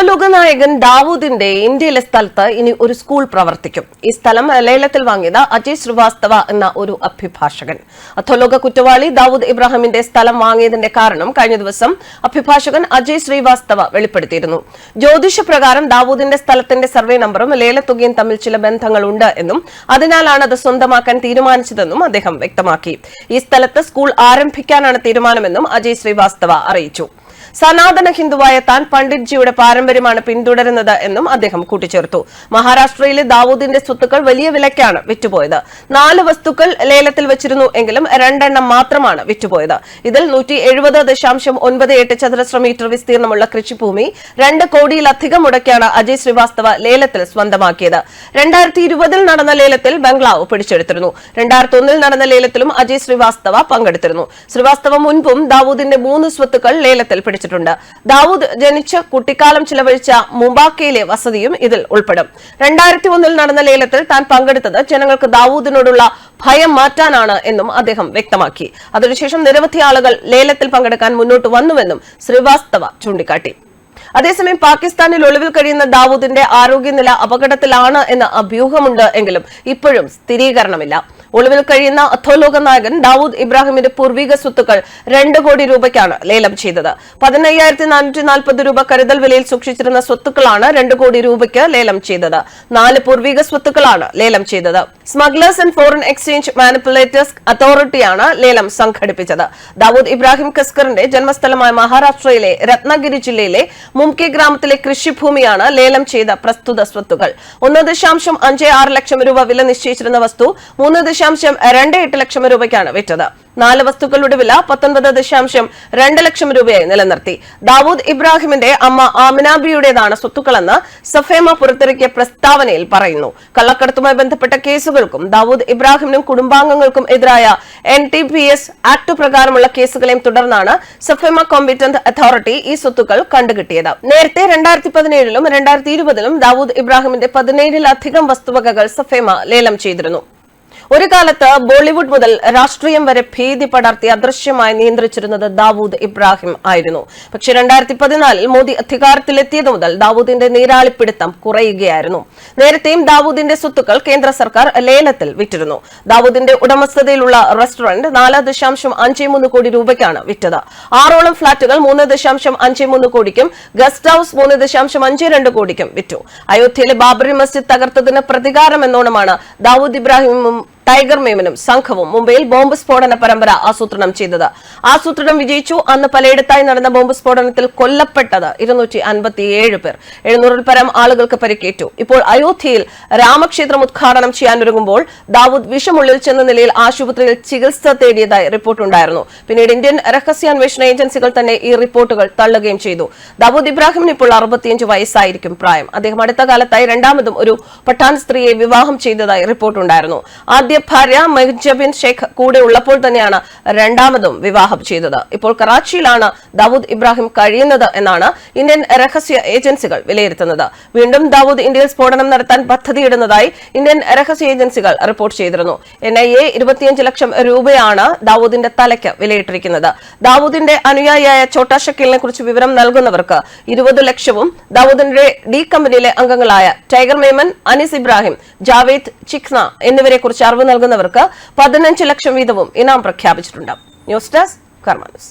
അധോലോക നായകൻ ദാവൂദിന്റെ ഇന്ത്യയിലെ സ്ഥലത്ത് ഇനി ഒരു സ്കൂൾ പ്രവർത്തിക്കും. ഈ സ്ഥലം ലേലത്തിൽ വാങ്ങിയത് അജയ് ശ്രീവാസ്തവ എന്ന ഒരു അഭിഭാഷകൻ. അധോലോക കുറ്റവാളി ദാവൂദ് ഇബ്രാഹിമിന്റെ സ്ഥലം വാങ്ങിയതിന്റെ കാരണം കഴിഞ്ഞ ദിവസം അഭിഭാഷകൻ അജയ് ശ്രീവാസ്തവ വെളിപ്പെടുത്തിയിരുന്നു. ജ്യോതിഷ പ്രകാരം ദാവൂദിന്റെ സ്ഥലത്തിന്റെ സർവേ നമ്പറും ലേലത്തുകയും തമ്മിൽ ചില ബന്ധങ്ങളുണ്ട് എന്നും അതിനാലാണ് അത് സ്വന്തമാക്കാൻ തീരുമാനിച്ചതെന്നും അദ്ദേഹം വ്യക്തമാക്കി. ഈ സ്ഥലത്ത് സ്കൂൾ ആരംഭിക്കാനാണ് തീരുമാനമെന്നും അജയ് ശ്രീവാസ്തവ അറിയിച്ചു. സനാതന ഹിന്ദുവായ താൻ പണ്ഡിറ്റ്ജിയുടെ പാരമ്പര്യമാണ് പിന്തുടരുന്നത് എന്നും അദ്ദേഹം കൂട്ടിച്ചേർത്തു. മഹാരാഷ്ട്രയിലെ ദാവൂദിന്റെ സ്വത്തുക്കൾ വലിയ വിലയ്ക്കാണ് വിറ്റുപോയത്. നാല് വസ്തുക്കൾ ലേലത്തിൽ വെച്ചിരുന്നു എങ്കിലും രണ്ടെണ്ണം മാത്രമാണ് വിറ്റുപോയത്. ഇതിൽ നൂറ്റി എഴുപത് ദശാംശം ഒൻപത് എട്ട് ചതുരശ്ര മീറ്റർ വിസ്തീർണമുള്ള കൃഷിഭൂമി രണ്ട് കോടിയിലധികം മുടക്കിയാണ് അജയ് ശ്രീവാസ്തവ ലേലത്തിൽ സ്വന്തമാക്കിയത്. രണ്ടായിരത്തി ഇരുപതിൽ നടന്ന ലേലത്തിൽ ബംഗ്ലാവ് പിടിച്ചെടുത്തിരുന്നു. രണ്ടായിരത്തി ഒന്നിൽ നടന്ന ലേലത്തിലും അജയ് ശ്രീവാസ്തവ പങ്കെടുത്തിരുന്നു. ശ്രീവാസ്തവ മുൻപും ദാവൂദിന്റെ മൂന്ന് സ്വത്തുക്കൾ ലേലത്തിൽ പിടിച്ചിട്ടുണ്ട് ദാവൂദ് ജനിച്ച് കുട്ടിക്കാലം ചിലവഴിച്ച മുംബാക്കയിലെ വസതിയും ഇതിൽ ഉൾപ്പെടും. രണ്ടായിരത്തി ഒന്നിൽ നടന്ന ലേലത്തിൽ താൻ പങ്കെടുത്തത് ജനങ്ങൾക്ക് ദാവൂദിനോടുള്ള ഭയം മാറ്റാനാണ് എന്നും അദ്ദേഹം വ്യക്തമാക്കി. അതിനുശേഷം നിരവധി ആളുകൾ ലേലത്തിൽ പങ്കെടുക്കാൻ മുന്നോട്ട് വന്നുവെന്നും ശ്രീവാസ്തവ ചൂണ്ടിക്കാട്ടി. അതേസമയം പാകിസ്ഥാനിൽ ഒളിവിൽ കഴിയുന്ന ദാവൂദിന്റെ ആരോഗ്യനില അപകടത്തിലാണ് എന്ന അഭ്യൂഹമുണ്ട് എങ്കിലും ഇപ്പോഴും സ്ഥിരീകരണമില്ല. ഒളിവിൽ കഴിയുന്ന അധോലോക നായകൻ ദാവൂദ് ഇബ്രാഹിമിന്റെ പൂർവിക സ്വത്തുക്കൾ രണ്ട് കോടി രൂപയ്ക്കാണ് ലേലം ചെയ്തത്. പതിനയ്യായിരത്തി നാനൂറ്റി നാൽപ്പത് രൂപ കരുതൽ വിലയിൽ സൂക്ഷിച്ചിരുന്ന സ്വത്തുക്കളാണ് രണ്ട് കോടി രൂപയ്ക്ക് ലേലം ചെയ്തത്. നാല് പൂർവിക സ്വത്തുക്കളാണ് ലേലം ചെയ്തത്. Smugglers and foreign exchange manipulators അതോറിറ്റിയാണ് ലേലം സംഘടിപ്പിച്ചത്. ദാവൂദ് ഇബ്രാഹിം കസ്കറിന്റെ ജന്മസ്ഥലമായ മഹാരാഷ്ട്രയിലെ രത്നഗിരി ജില്ലയിലെ മുംകെ ഗ്രാമത്തിലെ കൃഷിഭൂമിയാണ് ലേലം ചെയ്ത പ്രസ്തുത സ്വത്തുകൾ ഒന്ന് ദശാംശം അഞ്ച് ആറ് ലക്ഷം രൂപ വില നിശ്ചയിച്ചിരുന്ന വസ്തു മൂന്ന് ദശാംശം രണ്ട് എട്ട് ലക്ഷം രൂപയ്ക്കാണ് വിറ്റത്. നാല് വസ്തുക്കളുടെ വില പത്തൊൻപത് ദശാംശം രണ്ട് ലക്ഷം രൂപയായി നിലനിർത്തി. ദാവൂദ് ഇബ്രാഹിമിന്റെ അമ്മ ആമിനാബിയുടേതാണ് സ്വത്തുക്കളെന്ന് സഫേമ പുറത്തിറക്കിയ പ്രസ്താവനയിൽ പറയുന്നു. കള്ളക്കടത്തുമായി ബന്ധപ്പെട്ട കേസുകൾക്കും ദാവൂദ് ഇബ്രാഹിമിനും കുടുംബാംഗങ്ങൾക്കും എതിരായ N T P S act പ്രകാരമുള്ള കേസുകളെയും തുടർന്നാണ് സഫേമ കോമ്പിറ്റന്റ് അതോറിറ്റി ഈ സ്വത്തുക്കൾ കണ്ടുകിട്ടിയത്. നേരത്തെ രണ്ടായിരത്തി പതിനേഴിലും രണ്ടായിരത്തി ഇരുപതിലും ദാവൂദ് ഇബ്രാഹിമിന്റെ പതിനേഴിലധികം വസ്തുവകകൾ സഫേമ ലേലം ചെയ്തിരുന്നു. ഒരു കാലത്ത് ബോളിവുഡ് മുതൽ രാഷ്ട്രീയം വരെ ഭീതി പടർത്തി അദൃശ്യമായി നിയന്ത്രിച്ചിരുന്നത് ദാവൂദ് ഇബ്രാഹിം ആയിരുന്നു. പക്ഷേ രണ്ടായിരത്തി പതിനാലിൽ മോദി അധികാരത്തിലെത്തിയത് മുതൽ ദാവൂദിന്റെ നീരാളിപ്പിടുത്തം കുറയുകയായിരുന്നു. നേരത്തെയും ദാവൂദിന്റെ സ്വത്തുക്കൾ കേന്ദ്ര സർക്കാർ ലേലത്തിൽ വിറ്റിരുന്നു. ദാവൂദിന്റെ ഉടമസ്ഥതയിലുള്ള റെസ്റ്റോറന്റ് നാല് ദശാംശം അഞ്ച് മൂന്ന് കോടി രൂപയ്ക്കാണ് വിറ്റത്. ആറോളം ഫ്ളാറ്റുകൾ മൂന്ന് ദശാംശം അഞ്ച് മൂന്ന് കോടിക്കും ഗസ്റ്റ് ഹൌസ് മൂന്ന് ദശാംശം അഞ്ച് രണ്ട് കോടിക്കും വിറ്റു. അയോധ്യയിലെ ബാബറി മസ്ജിദ് തകർത്തതിന് പ്രതികാരം എന്നോണമാണ് ദാവൂദ് ഇബ്രാഹിമും ടൈഗർ മേമനും സംഘവും മുംബൈയിൽ ബോംബ് സ്ഫോടന പരമ്പര ആസൂത്രണം ചെയ്തത്. ആസൂത്രണം വിജയിച്ചു. അന്ന് പലയിടത്തായി നടന്ന ബോംബ് സ്ഫോടനത്തിൽ കൊല്ലപ്പെട്ടത് ഇരുന്നൂറ്റി അൻപത്തിയേഴ് പേർ. എഴുന്നൂറിൽ പരം ആളുകൾക്ക് പരിക്കേറ്റു. ഇപ്പോൾ അയോധ്യയിൽ രാമക്ഷേത്രം ഉദ്ഘാടനം ചെയ്യാനൊരുങ്ങുമ്പോൾ ദാവൂദ് വിഷമുള്ളിൽ ചെന്ന നിലയിൽ ആശുപത്രിയിൽ ചികിത്സ തേടിയതായി റിപ്പോർട്ടുണ്ടായിരുന്നു. പിന്നീട് ഇന്ത്യൻ രഹസ്യാന്വേഷണ ഏജൻസികൾ തന്നെ ഈ റിപ്പോർട്ടുകൾ തള്ളുകയും ചെയ്തു. ദാവൂദ് ഇബ്രാഹിമിന് ഇപ്പോൾ അറുപത്തിയഞ്ച് വയസ്സായിരിക്കും പ്രായം. അദ്ദേഹം അടുത്ത കാലത്തായി രണ്ടാമതും ഒരു പട്ടാൻ സ്ത്രീയെ വിവാഹം ചെയ്തതായി റിപ്പോർട്ടുണ്ടായിരുന്നു. ആദ്യ ഭാര്യ മെഹ്ജബിൻ ഷെയ്ഖ് കൂടെ ഉള്ളപ്പോൾ തന്നെയാണ് രണ്ടാമതും വിവാഹം ചെയ്തത്. ഇപ്പോൾ കറാച്ചിയിലാണ് ദാവൂദ് ഇബ്രാഹിം കഴിയുന്നത് എന്നാണ് ഇന്ത്യൻ രഹസ്യ ഏജൻസികൾ വിലയിരുത്തുന്നത്. വീണ്ടും ദാവൂദ് ഇന്ത്യയിൽ സ്ഫോടനം നടത്താൻ പദ്ധതിയിടുന്നതായി ഇന്ത്യൻ രഹസ്യ ഏജൻസികൾ റിപ്പോർട്ട് ചെയ്തിരുന്നു. എൻ ഐ എ ഇരുപത്തിയഞ്ച് ലക്ഷം രൂപയാണ് ദാവൂദിന്റെ തലയ്ക്ക് വിലയിട്ടിരിക്കുന്നത്. ദാവൂദിന്റെ അനുയായിയായ ഛോട്ടാ ഷക്കീലിനെ കുറിച്ച് വിവരം നൽകുന്നവർക്ക് ഇരുപത് ലക്ഷവും ദാവൂദിന്റെ ഡി കമ്പനിയിലെ അംഗങ്ങളായ ടൈഗർ മേമൻ അനീസ് ഇബ്രാഹിം ജാവേദ് ചിക്ന എന്നിവരെ കുറിച്ച് അറിവ് നൽകുന്നവർക്ക് പതിനഞ്ച് ലക്ഷം വീതവും ഇനാം പ്രഖ്യാപിച്ചിട്ടുണ്ട്. News desk കർമാനസ്